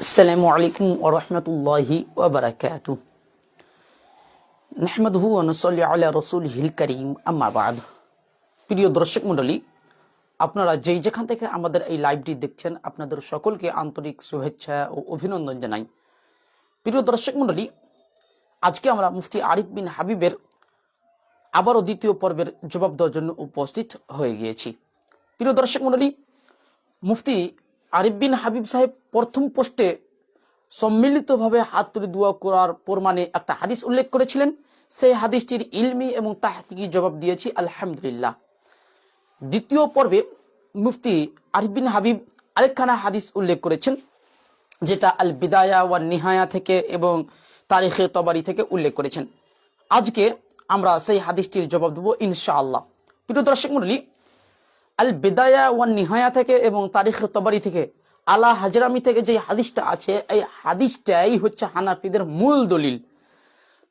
السلام عليكم ورحمة الله وبركاته نحمده ونصلي على رسوله الكريم أما بعد প্রিয় দর্শক মণ্ডলী আপনারা যেই যেখান থেকে আমাদের এই লাইভটি দেখছেন আপনাদের সকলকে আন্তরিক শুভেচ্ছা ও অভিনন্দন জানাই প্রিয় দর্শক মণ্ডলী আজকে আমরা মুফতি আরিফ বিন হাবিবের আবারও দ্বিতীয় পর্বের জবাব দেওয়ার জন্য উপস্থিত হয়ে গিয়েছি প্রিয় দর্শক মণ্ডলী মুফতি আরিফ বিন হাবিব সাহেব প্রথম পোস্টে সম্মিলিতভাবে হাত তুলে দোয়া করার প্রমাণে একটা হাদিস উল্লেখ করেছিলেন। সেই হাদিসটির ইলমি এবং তাহকিকি জবাব দিয়েছি, আলহামদুলিল্লাহ। দ্বিতীয় পর্বে মুফতি আরিফ বিন হাবিব আরেকখানা হাদিস উল্লেখ করেছেন, যেটা আল বিদায়া ওয়া নিহায়া থেকে এবং তারিখে তবারি থেকে উল্লেখ করেছেন। আজকে আমরা সেই হাদিসটির জবাব দেবো ইনশাআল্লাহ। প্রিয় দর্শক মন্ডলী আল বেদায়া ওয়ান নিহায়া থেকে এবং তারিখ তবারি থেকে, আলা হাজরামি থেকে যে হাদিসটা আছে, এই হাদিসটাই হচ্ছে হানাফিদের মূল দলিল।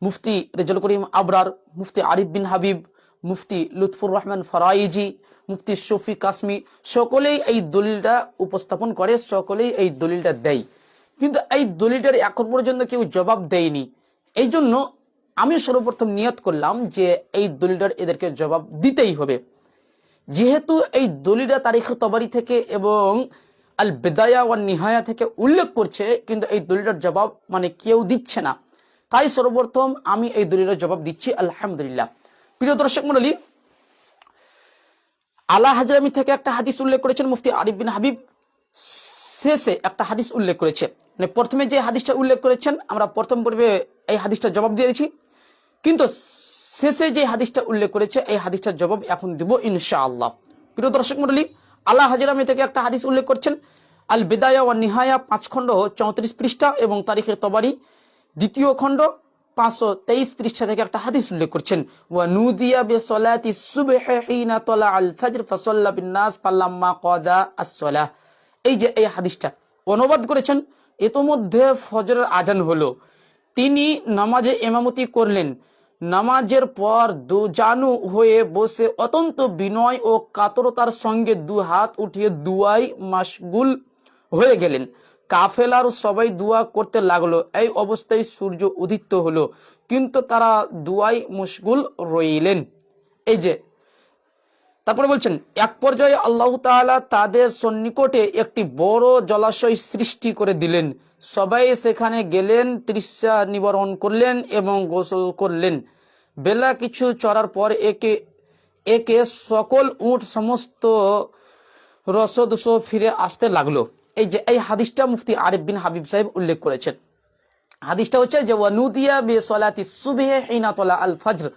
মুফতি রেজল করিম আবরার, মুফতি আরিফ বিন হাবিব, মুফতি লুৎফুর রহমান ফরাইজি, মুফতি শফি কাসমি, সকলেই এই দলিলটা উপস্থাপন করে, সকলেই এই দলিলটা দেয়। কিন্তু এই দলিলটার এখন পর্যন্ত কেউ জবাব দেয়নি। এই জন্য আমি সর্বপ্রথম নিয়ত করলাম যে এই দলিলটার এদেরকে জবাব দিতেই হবে। যেহেতু এই দলিলা তারিখ তবারি থেকে এবং আল বেদায়া ওয়ান নিহায়া থেকে উল্লেখ করছে, কিন্তু এই দলিলার জবাব মানে কেউ দিচ্ছে না। তাই সর্বপ্রথম আমি এই দলিলের জবাব দিচ্ছি, আলহামদুলিল্লাহ। প্রিয় দর্শক মন্ডলী আলা হাজরামি থেকে একটা হাদিস উল্লেখ করেছেন মুফতি আরিফ বিন হাবিব। শেষে একটা হাদিস উল্লেখ করেছে। মানে প্রথমে যে হাদিসটা উল্লেখ করেছেন, আমরা প্রথম পর্বে এই হাদিসটা জবাব দিয়েছি। কিন্তু শেষে যে হাদিসটা উল্লেখ করেছে, এই হাদিসটার জবাব এখন দিব ইনশাআল্লাহ। প্রিয় দর্শক মন্ডলী আল্লাহ হাজিরামি থেকে একটা হাদিস উল্লেখ করছেন। আল বেদায়া ওয়া নিহায়া, পাঁচ খণ্ড, চৌত্রিশ পৃষ্ঠা এবং তারিখের তবারি, দ্বিতীয় খণ্ড, পাঁচশো তেইশ পৃষ্ঠা থেকে একটা হাদিস উল্লেখ করছেন। ওয়া নুদিয়া বে সলাতি সুবহে হিনা তলা আল ফজর, ফসল্লা বিন নাস পাল্লাম্মা কজা as-সালাহ এই যে এই হাদিসটা অনুবাদ করেছেন ইতোমধ্যে ফজরের আজান হলো। তিনি নামাজে এমামতি করলেন। নামাজের পর দুজানু হয়ে বসে অত্যন্ত বিনয় ও কাতরতার সঙ্গে দু হাত উঠিয়ে দুয়াই মাসগুল হয়ে গেলেন। কাফেলার সবাই দুয়া করতে লাগল। এই অবস্থায় সূর্য উদিত হলো, কিন্তু তারা দুয়াই মুশগুল রইলেন। এই যে তারপরে বলছেন, এক পর্যায়ে আল্লাহ তাআলা তাদের সন্নিকটে একটি বড় জলাশয় সৃষ্টি করে দিলেন। সবাই সেখানে গেলেন, তৃষ্ণা নিবারণ করলেন এবং গোসল করলেন। বেলা কিছু চড়ার পর একে একে সকল উট সমস্ত রসদস ফিরে আসতে লাগল। এই যে, এই হাদিসটা মুফতি আরিফ বিন হাবিব সাহেব উল্লেখ করেছেন। হাদিসটা হচ্ছে যে ওয়ানুদিয়া বে সলাতি সুবহে হিনা তলা আল ফজর।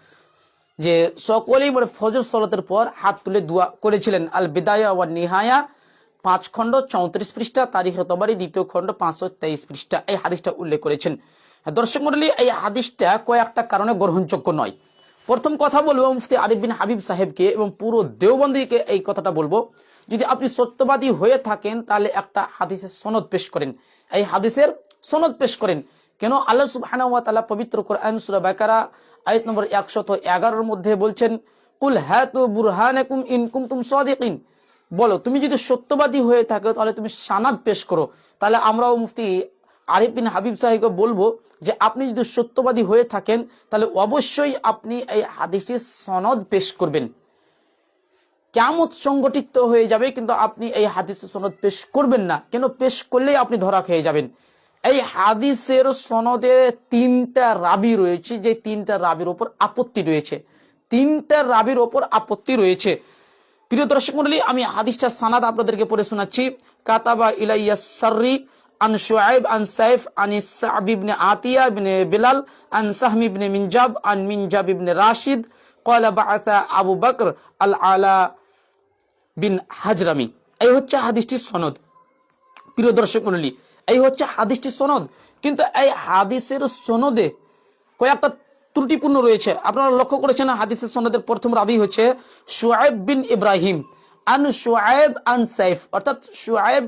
যে সকলেই মানে ফজর সলাতের পর হাত তুলে দোয়া করেছিলেন। আল বিদায়া ওয়া নিহায়া, পাঁচ খণ্ড চৌত্রিশ পৃষ্ঠা, তারিখ তবারি দ্বিতীয় খণ্ড পাঁচশো তেইশ পৃষ্ঠা। এই হাদিসটা উল্লেখ করেছেন। দর্শক মন্ডলী, এই হাদিসটা কয়েকটা কারণে গ্রহণযোগ্য নয়। প্রথম কথা বলব মুফতি আরিফ বিন হাবিব সাহেবকে এবং পুরো দেওবন্দিকে এই কথাটা বলব। যদি আপনি সত্যবাদী হয়ে থাকেন, তাহলে একটা হাদিসের সনদ পেশ করেন। এই হাদিসের সনদ পেশ করেন। কেন আল্লাহ সুবহানাহু ওয়া তাআলা পবিত্র কোরআন সূরা বাকারা, আয়াত নম্বর 111 এর মধ্যে বলছেন, কুল হাতু বুরহানাকুম ইন কুনতুম সাদিকিন। বলো, তুমি যদি সত্যবাদী হয়ে থাকো, তাহলে তুমি সানাদ পেশ করো। তাহলে আমরাও মুফতি আরিফ বিন হাবিব সাহেবকে বলব যে, আপনি যদি সত্যবাদী হয়ে থাকেন, তাহলে অবশ্যই আপনি এই হাদিসটির সনদ পেশ করবেন। কেমত সংগঠিত হয়ে যাবে, কিন্তু আপনি এই হাদিসের সনদ পেশ করবেন না। কেন? পেশ করলেই আপনি ধরা খেয়ে যাবেন। এই হাদিসের সনদে তিনটা রাবি রয়েছে যে তিনটা রাবির ওপর আপত্তি রয়েছে তিনটা রাবির ওপর আপত্তি রয়েছে প্রিয় দর্শক মন্ডলী আমি হাদিসটা সানাদ আপনাদেরকে পড়ে শোনাচ্ছি কাতাবা ইলাইয়া সাররি عن شعيب عن سيف عن السعب بن عطية بن بلال عن سهم بن منجاب عن منجاب بن راشد قال بعث أبو بكر العلا বিন হাজরামি এই হচ্ছে হাদিসটির সনদ প্রিয় দর্শক মন্ডলী এই হচ্ছে হাদিসটির সনদ। কিন্তু এই হাদিসের সনদে কয়েকটা ত্রুটিপূর্ণ রয়েছে। আপনারা লক্ষ্য করেছেন হাদিসের সনদের প্রথম রাবি হচ্ছে শুআব বিন ইব্রাহিম। আন শুআব আন সাইফ। অর্থাৎ শুআব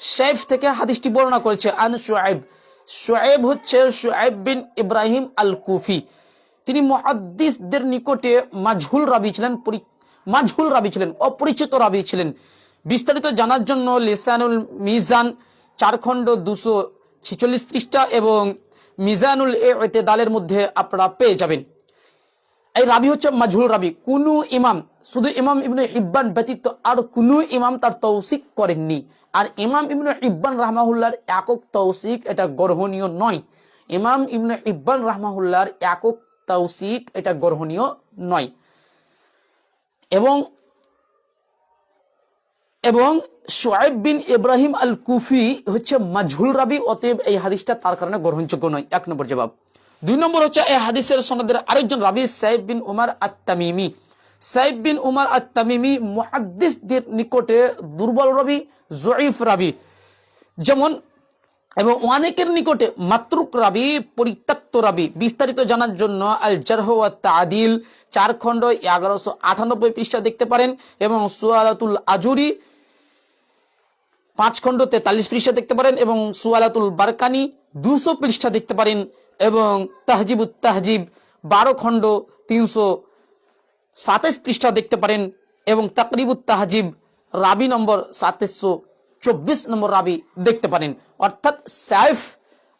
সাইফ থেকে হাদিসটি বর্ণনা করেছে, আন শুআব শুআব হচ্ছে শুআব বিন ইব্রাহিম আল কুফি তিনি মুহাদ্দিসদের নিকটে মাজহুল রাবি ছিলেন মাজহুল রাবি ছিলেন, অপরিচিত রাবি ছিলেন। বিস্তারিত জানার জন্য লিসানুল মিজান চার খণ্ড দুশো ছেচল্লিশ পৃষ্ঠা এবং মিজানুল এতে দালের মধ্যে আপনারা পেয়ে যাবেন। এই রাবি হচ্ছে মাজহুল রাবি। কোনো ইমাম, শুধু ইমাম ইবনে ইব্বান ব্যতীত আর কোনো ইমাম তার তৌসিক করেননি। আর ইমাম ইবনে ইব্বান রাহমাহুল্লাহর একক তৌসিক এটা গ্রহণীয় নয়। ইমাম ইবনে ইব্বান রাহমাহুল্লাহর একক তৌসিক এটা গ্রহণীয় নয়। এবং এবং সোয়েব বিন ইব্রাহিম আল কুফি হচ্ছে মাজহুল রাবি, অতএব এই হাদিসটা তার কারণে গ্রহণযোগ্য নয়। এক নম্বর জবাব। দুই নম্বর হচ্ছে এই হাদিসের সনদের আরেকজন রাবি, সাইব বিন উমার আত্তামিমি। সাইব বিন উমার আত্তামিমি মুহাদ্দিসদের নিকটে দুর্বল রবি জয়ীফ রাবি। যেমন, এবং অনেকের নিকটে মাতৃক রাবি, পরিত্যক্ত রাবি। বিস্তারিত জানার জন্য আল জারহ তাদিল চার খণ্ড এগারোশো আটানব্বই পৃষ্ঠা দেখতে পারেন, এবং সুয়ালাতুল আজুরি পাঁচ খণ্ড তেতাল্লিশ পৃষ্ঠা দেখতে পারেন এবং সুয়ালাতুল বারকানি দুশো পৃষ্ঠা দেখতে পারেন এবং তাহজিবুত তাহজিব বারো খণ্ড তিনশো সাতাইশ পৃষ্ঠা দেখতে পারেন এবং তাকরিবুত তাহজিব রাবি নম্বর সাতাইশশো চব্বিশ নম্বর রাবি দেখতে পারেন। অর্থাৎ সাইফ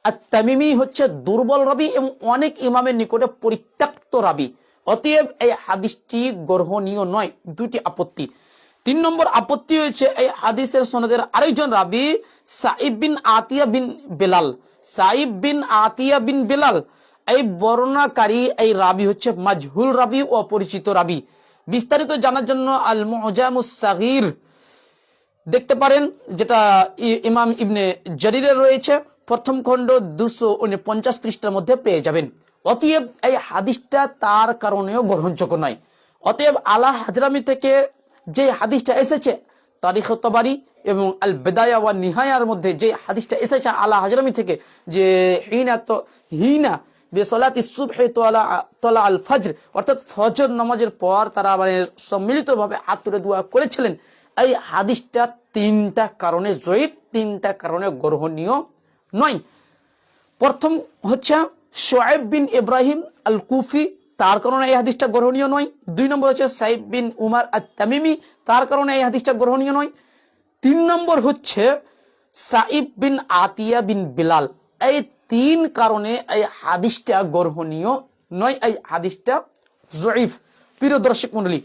আর তামিমি হচ্ছে দুর্বল রাবি এবং অনেক ইমামের নিকটে পরিত্যক্ত রাবি। অতএব এই হাদিসটি গ্রহণীয় নয় দুটি আপত্তি। তিন নম্বর আপত্তি হয়েছে এই হাদিসের সনদের আরেকজন রাবি সাইব বিন আতিয়া বিন বেলাল। সাইব বিন আতিয়া বিন বেলাল, এই বর্ণনাকারী এই রাবি হচ্ছে মাজহুল রাবি ও অপরিচিত রাবি। বিস্তারিত জানার জন্য আল মুজামুস সাগির। দেখতে পারেন যেটা ইমাম ইবনে জারিরের রয়েছে। প্রথম খণ্ড দুশো পঞ্চাশ পৃষ্ঠার মধ্যে পেয়ে যাবেন। অতএব এই হাদিসটা তার কারণেও গ্রহণযোগ্য নয়। অতএব আলা হাজরামি থেকে যে হাদিসটা এসেছে, তারিখ তবারি এবং আল বেদায়া ওয়া নিহায়ার মধ্যে যে হাদিসটা এসেছে আলা হাজরামি থেকে যে হিনা তো, হিনা তোলা আল অর্থাৎ ফজর নামাজের পর তারা মানে সম্মিলিতভাবে করেছিলেন। এই হাদিসটা তিনটা কারণে তিনটা কারণে গ্রহণীয় নয়। প্রথম হচ্ছে ইব্রাহিম আল কুফি তার কারণে এই হাদিসটা গ্রহণীয় নয়। দুই নম্বর হচ্ছে সাইব বিন উমার আত তামিমি তার কারণে এই হাদিসটা গ্রহণীয় নয়। তিন নম্বর হচ্ছে সাইব বিন আতিয়া বিন বিলাল। এই তিন কারণে এই হাদিসটা গ্রহণীয় নয়, এই হাদিসটা জয়ীফ। প্রিয় দর্শক মন্ডলী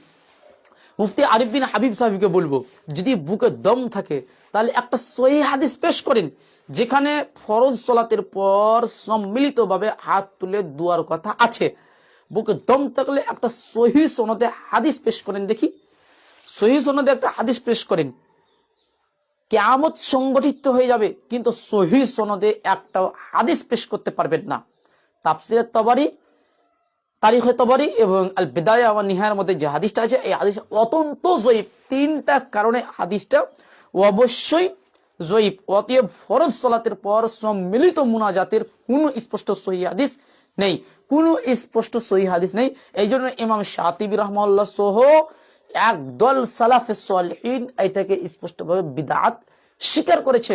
মুফতি আরিফ বিন হাবিব সাহেবকে বলব, যদি বুকে দম থাকে, তাহলে একটা সহি হাদিস পেশ করেন, যেখানে ফরজ সলাতের পর সম্মিলিতভাবে হাত তুলে দুয়ার কথা আছে। বুকে দম থাকলে একটা সহি সনদে হাদিস পেশ করেন দেখি। সহি সনদে একটা হাদিস পেশ করেন। কেয়ামত সংগঠিত হয়ে যাবে, কিন্তু সহি সনদে একটা হাদিস পেশ করতে পারবেন না। তাফসিরের তবারি, তারিখ তবরি এবং আল বিদায় আমার নিহার মধ্যে যে হাদিসটা আছে, এই হাদিস অত্যন্ত জয়ীফ। তিনটা কারণে হাদিসটা অবশ্যই জয়ীফ। অতএব ফরজ সলাতের পর সম্মিলিত মুনাজাতের কোনো স্পষ্ট সহি হাদিস নেই। কোনো স্পষ্ট সহি হাদিস নেই। এই জন্য ইমাম শাতিবি রহমাল্লাহ সহ একদল সালাফে সলহীন এটাকে স্পষ্টভাবে বিদাত স্বীকার করেছে।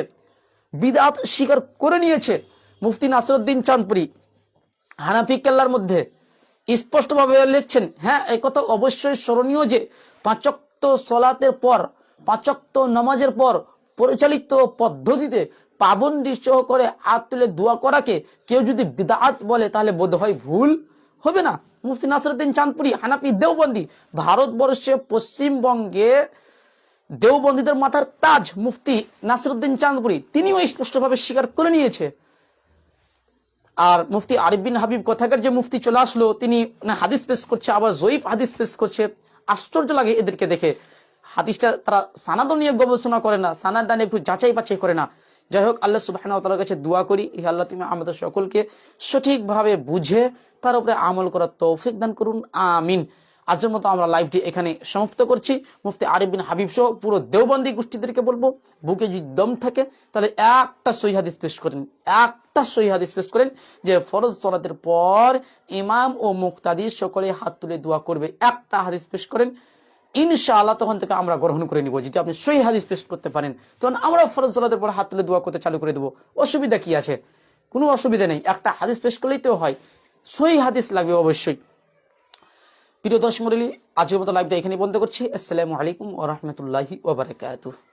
বিদাত স্বীকার করে নিয়েছে মুফতি নাসরুদ্দিন চাঁদপুরি। হানাফি কেল্লার মধ্যে স্পষ্টভাবে লিখছেন হ্যাঁ এই কথা অবশ্যই স্মরণীয় যে পাঁচক্ত সলাতের পর, পাঁচক্ত নামাজের পর পরিচালিত পদ্ধতিতে পাবন্দি সহকারে হাত তুলে দোয়া করাকে কেউ যদি বিদাত বলে, তাহলে বোধ হয় ভুল হবে না। মুফতি নাসরুদ্দিন চাঁদপুরি, হানাফি দেওবন্দি, ভারতবর্ষে পশ্চিমবঙ্গে দেওবন্দীদের মাথার তাজ মুফতি নাসরুদ্দিন চাঁদপুরি, তিনিও স্পষ্টভাবে স্বীকার করে নিয়েছে। আর মুফতি আরিফ বিন হাবিব কথাকার যে মুফতি চলে আসলো, তিনি হাদিস পেশ করছে, আবার জয়ীফ হাদিস পেশ করছে। আশ্চর্য লাগে এদেরকে দেখে। হাদিসটা তারা সানাদ নিয়ে গবেষণা করে না সানাদটা নিয়ে একটু যাচাই বাছাই করে না। যাই হোক আল্লাহ সুবাহ তালার কাছে দোয়া করি, হে আল্লাহ তুমি আমাদের সকলকে সঠিকভাবে বুঝে, তার উপরে আমল করার তৌফিক দান করুন, আমিন। আজকের মতো আমরা লাইভটি এখানে সমাপ্ত করছি। মুফতি আরিফ বিন হাবিব সহ পুরো দেওবন্দি গোষ্ঠীদেরকে বলব, বুকে যদি দম থাকে, তাহলে একটা সহি হাদিস পেশ করেন, একটা সহি হাদিস পেশ করেন যে ফরজ সলাতের পর ইমাম ও মুক্তাদি সকলে হাত তুলে দোয়া করবে, একটা হাদিস পেশ করেন। ইনশাআল্লাহ তখন থেকে আমরা গ্রহণ করে নিব। যদি আপনি সই হাদিস পেশ করতে পারেন, তখন আমরা ফরজ সলাতের পর হাত তুলে দোয়া করতে চালু করে দেবো। অসুবিধা কি আছে? কোনো অসুবিধা নেই। একটা হাদিস পেশ করলেই তো হয়। সই হাদিস লাগবে অবশ্যই। প্রিয় দর্শক মন্ডলী আজকের মতো লাইভটা এখানে বন্ধ করছি। আসসালামু আলাইকুম ও রহমতুল্লাহি